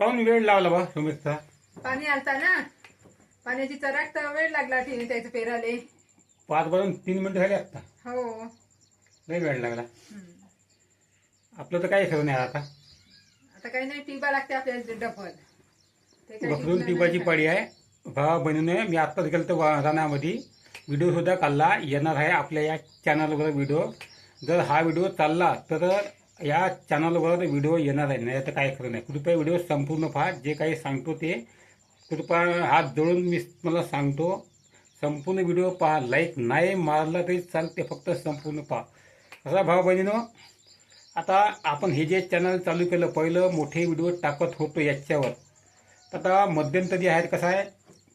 काऊन वेळ लावला बा सुमितचा पाणी आलता ना पाण्याची चराक तर वेळ लागला तिने त्याचं पेराले. पाच वाजून तीन मिनिटं झाले आता हो. लय वेळ लागला. हम्म. आपलं तर काही खरं नाही आता. आता काही नाही टिबा लागते आपल्याला डबल. ते काही घसरून टिपलं टिपाची नाही पाडी आहे. भावा बहिणीने मी आत्ताच गेलो तर रानामध्ये व्हिडिओ सुद्धा काढला. येणार आहे आपल्या या चॅनलवर व्हिडिओ जर हा व्हिडिओ चालला तर या चॅनलवर व्हिडिओ येणार आहे. नाही तर काय खरं नाही. कृपया व्हिडिओ संपूर्ण पहा. जे काही सांगतो ते कृपया हात जोडून मी मला सांगतो. संपूर्ण व्हिडिओ पहा. लाईक नाही मारला तरी चालते फक्त संपूर्ण पहा. असा भाऊ बहिणीनो आता आपण हे जे चॅनल चालू केलं पहिलं मोठे व्हिडिओ टाकत होतो याच्यावर. आता मध्यंतरी आहेत कसं आहे?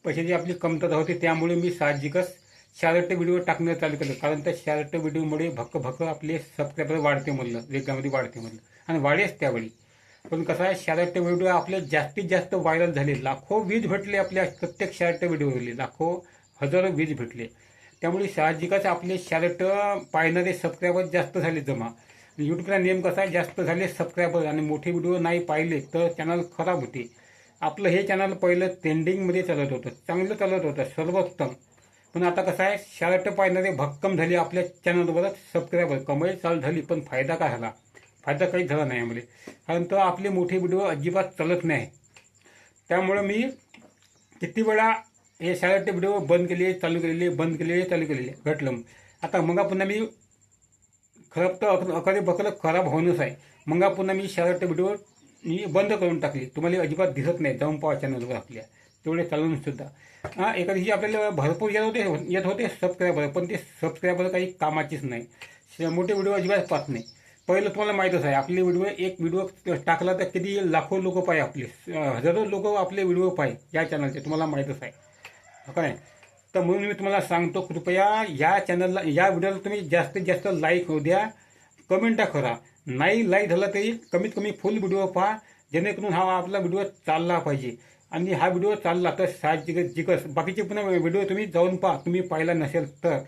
पैशाची आपली कमतरता होती. त्यामुळे मी साहजिकच शार्ट व्हिडिओ टाकणं चालू केलं. कारण त्या शार्ट व्हिडिओमुळे भक्क भक्क आपले सबस्क्रायबर वाढते म्हणलं रेगामध्ये वाढते म्हणलं. आणि वाढेच त्यावेळी. पण कसं आहे शार्ट व्हिडिओ आपले जास्तीत जास्त व्हायरल झाले. लाखो व्ह्यूज भेटले आपल्या प्रत्येक शॅरट व्हिडिओवरले. लाखो हजारो व्ह्यूज भेटले. त्यामुळे साहजिकच आपले शार्ट पाहणारे सबस्क्रायबर जास्त झाले जमा. यूट्यूबला नेम कसा आहे जास्त झाले सबस्क्रायबर आणि मोठे व्हिडिओ नाही पाहिले तर चॅनल खराब होते. आपलं हे चॅनल पहिलं ट्रेंडिंगमध्ये चालत होतं. चांगलं चालत होतं. सर्वोत्तम. पण आता कसं आहे शर्ट पाहणारे भक्कम झाली आपल्या चॅनलवर सबस्क्रायबर कमाई चालू झाली पण फायदा काय झाला? फायदा काही झाला नाही आम्हाला कारण तर आपले मोठे व्हिडिओ अजिबात चालत नाही. त्यामुळं मी किती वेळा हे शाळेचे व्हिडिओ बंद केले चालू केलेले बंद केलेले चालू केलेले घटलं आता मग पुन्हा मी खराब तर अकरे बकरं खराब होणंच आहे. मग पुन्हा मी शर्ट व्हिडिओ मी बंद करून टाकली. तुम्हाला अजिबात दिसत नाही जाऊन पाहा चॅनलवर आपल्या. तेवढे चालून सुद्धा हां एखादी आपल्याला भरपूर येत होते येत होते सबस्क्रायबर पण ते सबस्क्रायबर काही कामाचीच नाही. श- मोठे व्हिडिओ अजिबात पाहत नाही. पहिलं तुम्हाला माहीतच आहे आपले व्हिडिओ एक व्हिडिओ टाकला तर किती लाखो लोक पाहिजे आपले. हजारो लोक आपले व्हिडिओ पाहे या चॅनलचे तुम्हाला माहीतच आहे. हो काय तर म्हणून मी तुम्हाला सांगतो कृपया या चॅनलला या व्हिडिओला तुम्ही जास्तीत जास्त लाईक हो द्या. कमेंटा करा. नाही लाईक झाला तरी कमीत कमी फुल व्हिडिओ पहा. जेणेकरून हा आपला व्हिडिओ चालला पाहिजे. आणि हा व्हिडिओ चालला तर साहजिक जिकस बाकीचे पुन्हा व्हिडिओ तुम्ही जाऊन पहा तुम्ही पाहिला नसेल तर.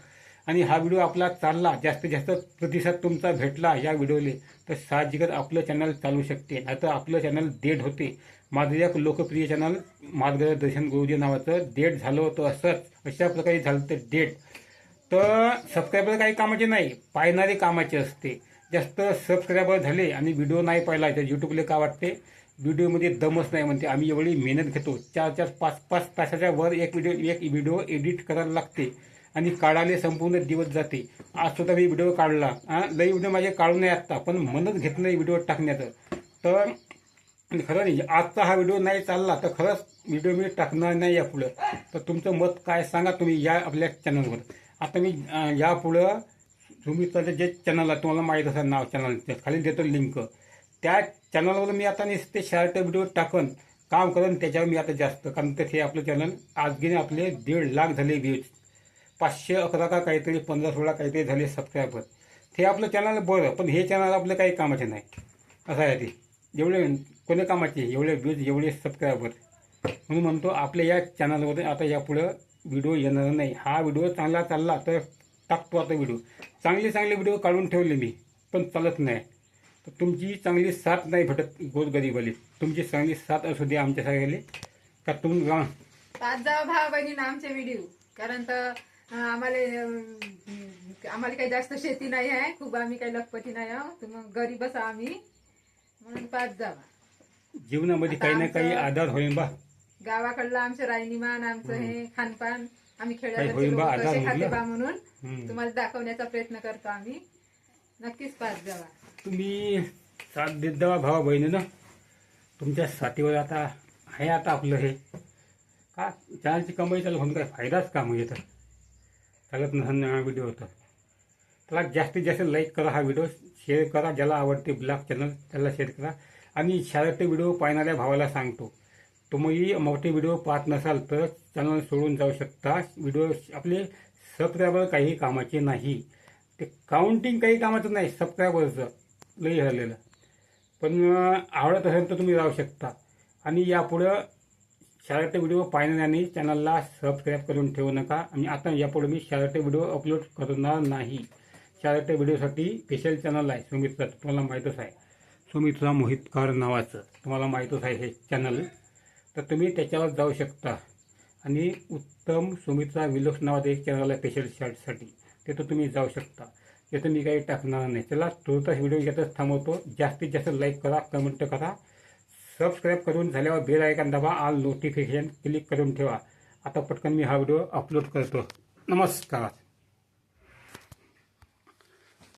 आणि हा व्हिडिओ आपला चालला जास्तीत जास्त प्रतिसाद तुमचा भेटला या व्हिडिओले तर साहजिकच आपलं चॅनल चालू शकते. आता आपलं चॅनल डेड होते. माझं एक लोकप्रिय चॅनल मार्गदर्शन गुरुजी नावाचं डेड झालं होतं असंच. अशा प्रकारे झालं तर डेड तर सबस्क्रायबर काही कामाचे नाही पाहणारे कामाचे असते. जास्त सबस्क्रायबर झाले आणि व्हिडिओ नाही पाहिला तर यूट्यूबले का वाटते? व्हिडिओमध्ये दमच नाही म्हणते. आम्ही एवढी मेहनत घेतो. चार चार पाच पाच तासाच्या वर एक व्हिडिओ एक व्हिडिओ एडिट करायला लागते. आणि काढायला संपूर्ण दिवस जाते. आज सुद्धा मी व्हिडिओ काढला. हा लई व्हिडिओ माझे काढून नाही आत्ता पण मनच घेत नाही व्हिडिओ टाकण्याचं. तर खरं नाही आजचा हा व्हिडिओ नाही चालला तर खरंच व्हिडिओ मी टाकणार नाही यापुढं. तर तुमचं मत काय सांगा तुम्ही या आपल्या चॅनलवर आता मी यापुढं तुम्ही जे चॅनल आहे तुम्हाला माहीत असेल नाव चॅनल खाली देतो लिंक त्या चॅनलवर मी आता नुसते शर्ट व्हिडिओ टाकन काम करेन त्याच्यावर मी आता जास्त कारण ते आपलं चॅनल आजगीने आपले दीड लाख झाले व्ह्यूज पाचशे अकरा का काहीतरी पंधरा सोळा काहीतरी झाले सबस्क्रायबर ते आपलं चॅनल बरं पण हे चॅनल आपलं काही कामाचे नाही. असं आहे ते. जेवढे कोणी कामाचे एवढे व्ह्यूज एवढे सबस्क्रायबर म्हणून म्हणतो आपल्या या चॅनलवर आता यापुढं व्हिडिओ येणार नाही. हा व्हिडिओ चांगला चालला तर टाकतो आता व्हिडिओ चांगले चांगले व्हिडिओ काढून ठेवले मी पण चालत नाही. तुमची चांगली साथ नाही भेटत गोरगरीबाली तुमची चांगली साथ असू दे आमच्या सगळ्याले. का तुम पाच जावा भावा बहिणीनं आमचे व्हिडिओ कारण तर आम्हाला आम्हाला काही जास्त शेती नाही आहे. खूप आम्ही काही लखपती नाही आहो तर मग गरीबच आम्ही. म्हणून पाच जावा. जीवनामध्ये काही ना काही आधार होईल बा. गावाकडलं आमचं रायनीमान आमचं हे खानपान. आम्ही? बा म्हणून. तुम्हाला दाखवण्याचा प्रयत्न करतो आम्ही. नक्कीच पाच जावा. तुम्ही साथ देत जावा भावा बहिणीनं तुमच्या साथीवर आता आहे आता आपलं हे. का? चॅनलची कमाई चालू होऊन काय फायदाच काम येतं चालत नसेल व्हिडिओ होतं. त्याला जास्तीत जास्त लाईक करा हा व्हिडिओ शेअर करा ज्याला आवडते ब्लॉग चॅनल त्याला शेअर करा. आणि शाळेत व्हिडिओ पाहणाऱ्या भावाला सांगतो. तुम्ही मोठे व्हिडिओ पाहत नसाल तर चॅनल सोडून जाऊ शकता. व्हिडिओ आपले सबस्क्रायबर काही कामाचे नाही. ते काउंटिंग काही कामाचं नाही सबस्क्रायबरचं लई झालेलं. पण आवडत असेल तर तुम्ही राहू शकता. आणि यापुढं शाळेचे व्हिडिओ पाहण्याने चॅनलला सबस्क्राईब करून ठेवू नका. आणि आता यापुढे मी शाळेचे व्हिडिओ अपलोड करणार नाही. शाळेत व्हिडिओसाठी स्पेशल चॅनल आहे सुमितचा. तुम्हाला माहीतच आहे. सुमित्रा मोहितकार नावाचं. तुम्हाला माहीतच आहे हे चॅनल तर तुम्ही त्याच्यावर जाऊ शकता. आणि उत्तम सुमित्रा विलोक्स नावाचं एक चॅनल आहे स्पेशल शाळेसाठी तिथं तुम्ही जाऊ शकता. याचं मी काही टाकणार नाही. चला तुरंतच व्हिडिओ घेतच थांबवतो. जास्तीत जास्त लाईक करा कमेंट करा. सबस्क्राईब करून झाल्यावर बेल आयकॉन दाबा आल नोटिफिकेशन क्लिक करून ठेवा. आता पटकन मी हा व्हिडिओ अपलोड करतो. नमस्कार.